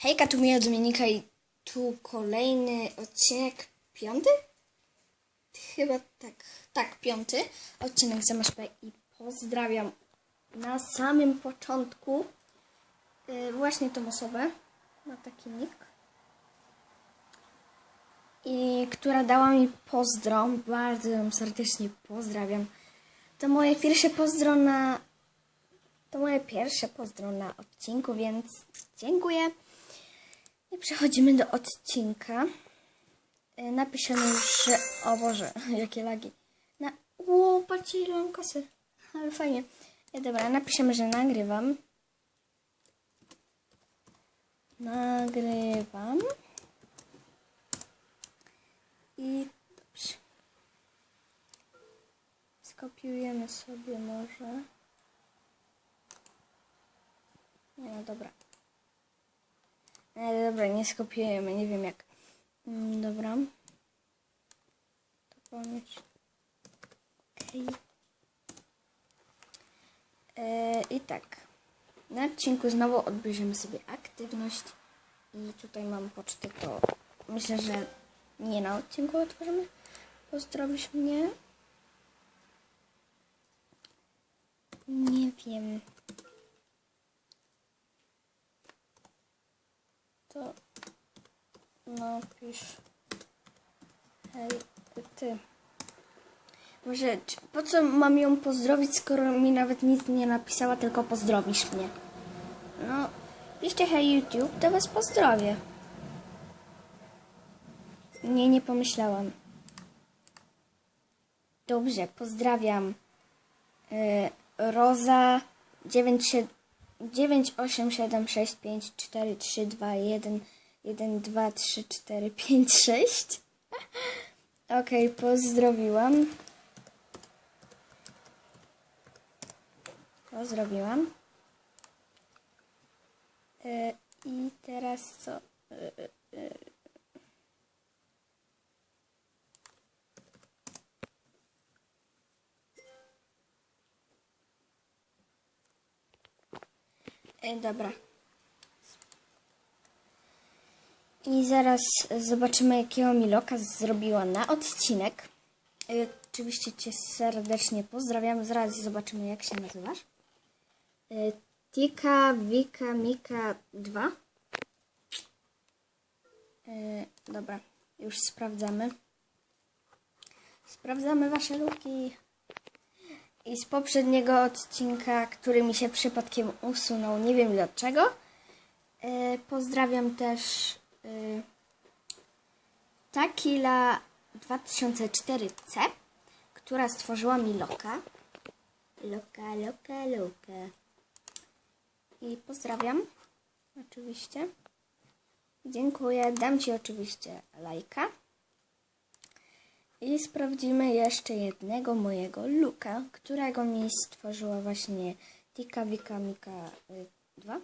Hejka, tu Mija Dominika i tu kolejny odcinek, piąty? Chyba tak, tak, piąty odcinek z MSP i pozdrawiam na samym początku yy, właśnie tą osobę, ma taki nick, i która dała mi pozdro, bardzo ją serdecznie pozdrawiam. To moje pierwsze pozdro na to moje pierwsze pozdro na odcinku, więc dziękuję. I przechodzimy do odcinka. Y, Napiszemy już, że... O Boże, jakie lagi. Na... Ło, patrzcie ile mam kasy. Ale fajnie. Ja, dobra, napiszemy, że nagrywam. Nagrywam. I dobrze. Skopiujemy sobie może. Nie no dobra. Dobra, nie skopiujemy, nie wiem jak. Mm, dobra. To pomyć. Okej. E, I tak. Na odcinku znowu odbierzemy sobie aktywność. I tutaj mam pocztę, to myślę, że nie na odcinku otworzymy. Pozdrowisz mnie. Nie wiem. To napisz hej ty. Może po co mam ją pozdrowić, skoro mi nawet nic nie napisała, tylko pozdrowisz mnie? No, piszcie hej YouTube, to was pozdrowię. Nie, nie pomyślałam. Dobrze, pozdrawiam. Yy, Roza 97 9, 8, 7, 6, 5, 4, 3, 2, 1, 1, 2, 3, 4, 5, 6. Okej, pozdrowiłam. Pozdrowiłam. E, I teraz co? E, e, dobra. I zaraz zobaczymy, jakiego mi Loka zrobiła na odcinek. E, oczywiście Cię serdecznie pozdrawiam. Zaraz zobaczymy, jak się nazywasz. E, Tika, Wika, Mika 2. E, dobra, już sprawdzamy. Sprawdzamy Wasze luki. I z poprzedniego odcinka, który mi się przypadkiem usunął, nie wiem dlaczego. E, pozdrawiam też e, Takila 2004C, która stworzyła mi Loka. Loka, Loka, Loka. I pozdrawiam, oczywiście. Dziękuję. Dam Ci oczywiście lajka. I sprawdzimy jeszcze jednego mojego luka, którego mi stworzyła właśnie Tika Wika Mika 2.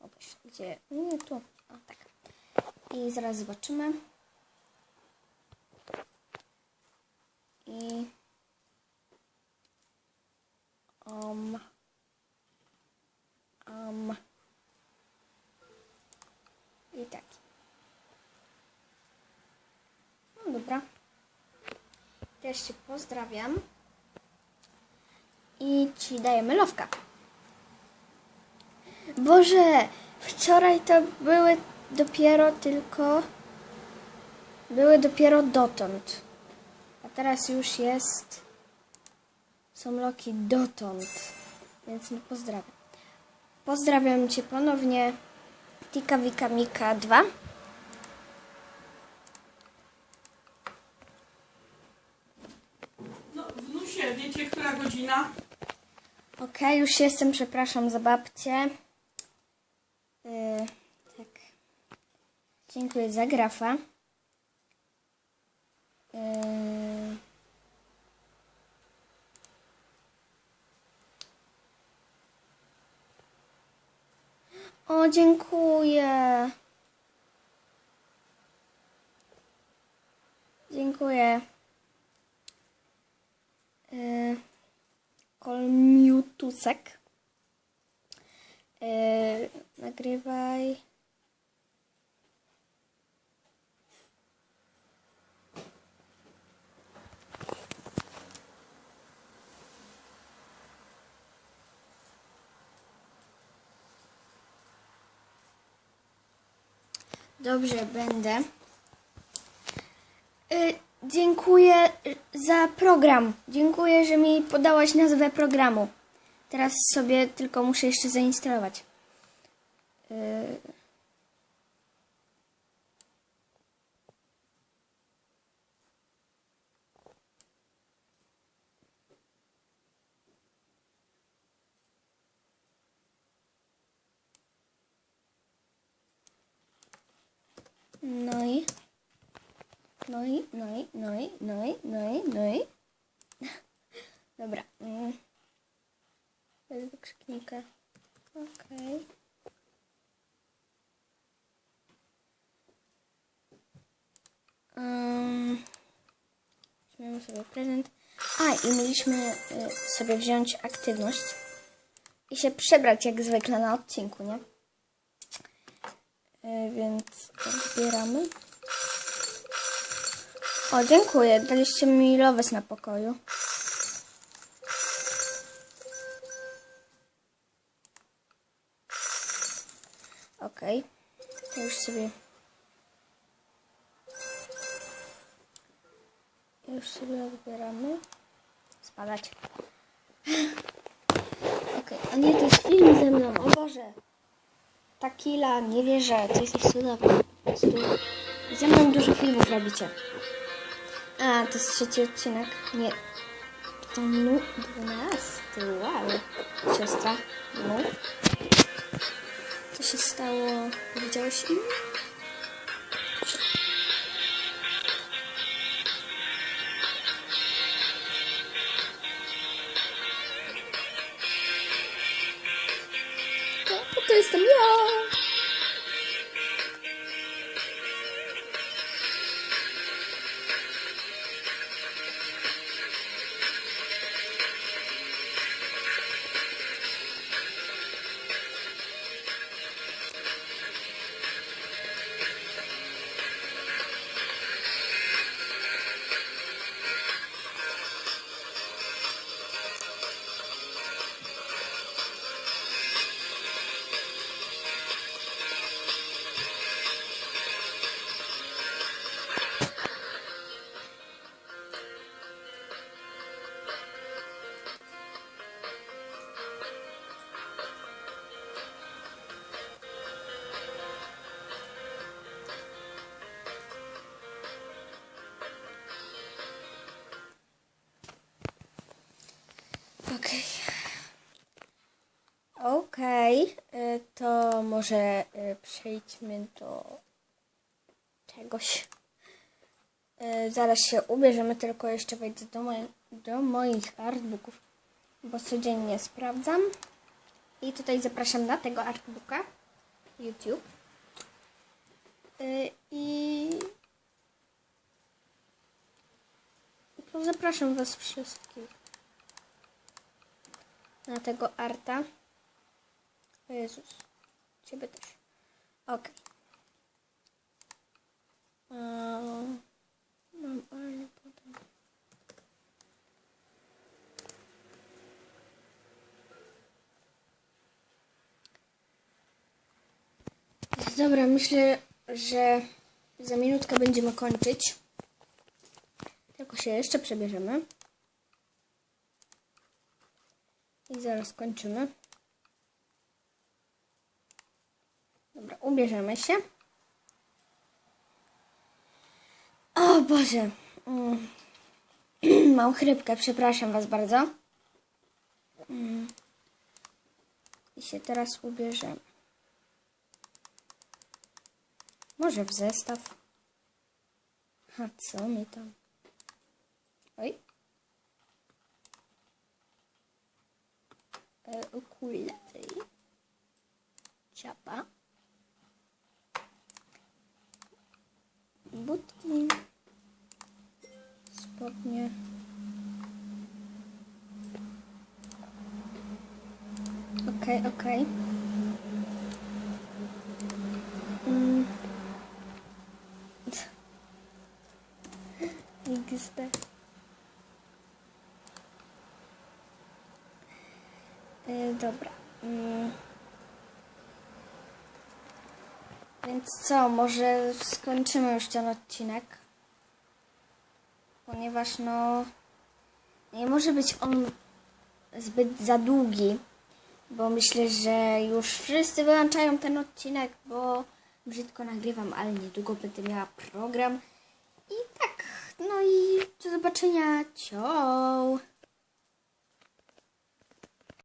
O, proszę, gdzie? Nie, tu. O, tak. I zaraz zobaczymy. I... Um... Um... I tak. No dobra. Też Cię pozdrawiam. I Ci dajemy lowka. Boże, wczoraj to były dopiero tylko... Były dopiero dotąd. A teraz już jest... Są loki dotąd. Więc nie pozdrawiam. Pozdrawiam Cię ponownie. Tika Wika Mika 2. No, wnusie, wiecie, która godzina? Okej, już jestem, przepraszam za babcię. Yy, tak. Dziękuję za grafa. Yy. O, dziękuję. Dziękuję e, Kolmiutusek. E, nagrywaj. Dobrze, będę. Y dziękuję za program. Dziękuję, że mi podałaś nazwę programu. Teraz sobie tylko muszę jeszcze zainstalować. Y, No i. No i, no i, no i, no i, no i, no i. Dobra. mm. Bez wykrzyknika. Okej. Um, weźmiemy sobie prezent. A, i mieliśmy y, sobie wziąć aktywność i się przebrać jak zwykle na odcinku, nie? Y, więc odbieramy. O, dziękuję. Daliście mi lowes na pokoju. Okej. To już sobie... Już sobie odbieramy. Spadać. Okej, a nie, to jest film ze mną. O Boże. Takila, nie wierzę. To jesteś cudowny. Ze mną dużo filmów robicie. A, to jest trzeci odcinek. Nie. To nu 12. Wow. Siostra. No. Co się stało? Powiedziałeś im? Okej. Okej, y, to może y, przejdźmy do czegoś. Y, Zaraz się ubierzemy, tylko jeszcze wejdę do, moj- do moich artbooków, bo codziennie sprawdzam. I tutaj zapraszam na tego artbooka YouTube. Y, I to zapraszam Was wszystkich na tego arta. O Jezus. Ciebie też. Eee, Mam, ale potem. Dobra, myślę, że za minutkę będziemy kończyć. Tylko się jeszcze przebierzemy. I zaraz kończymy. Dobra, ubierzemy się. O Boże. Mm. Mam chrypkę, przepraszam Was bardzo. Mm. I się teraz ubierzemy. Może w zestaw. A co mi tam? Oj. Okulary, ciapa, butki, spodnie, okej, okej. Mm. XD. E, dobra. Mm. Więc co, może skończymy już ten odcinek? Ponieważ no nie może być on zbyt za długi, bo myślę, że już wszyscy wyłączają ten odcinek, bo brzydko nagrywam, ale niedługo będę miała program. I tak, no i do zobaczenia. Ciao!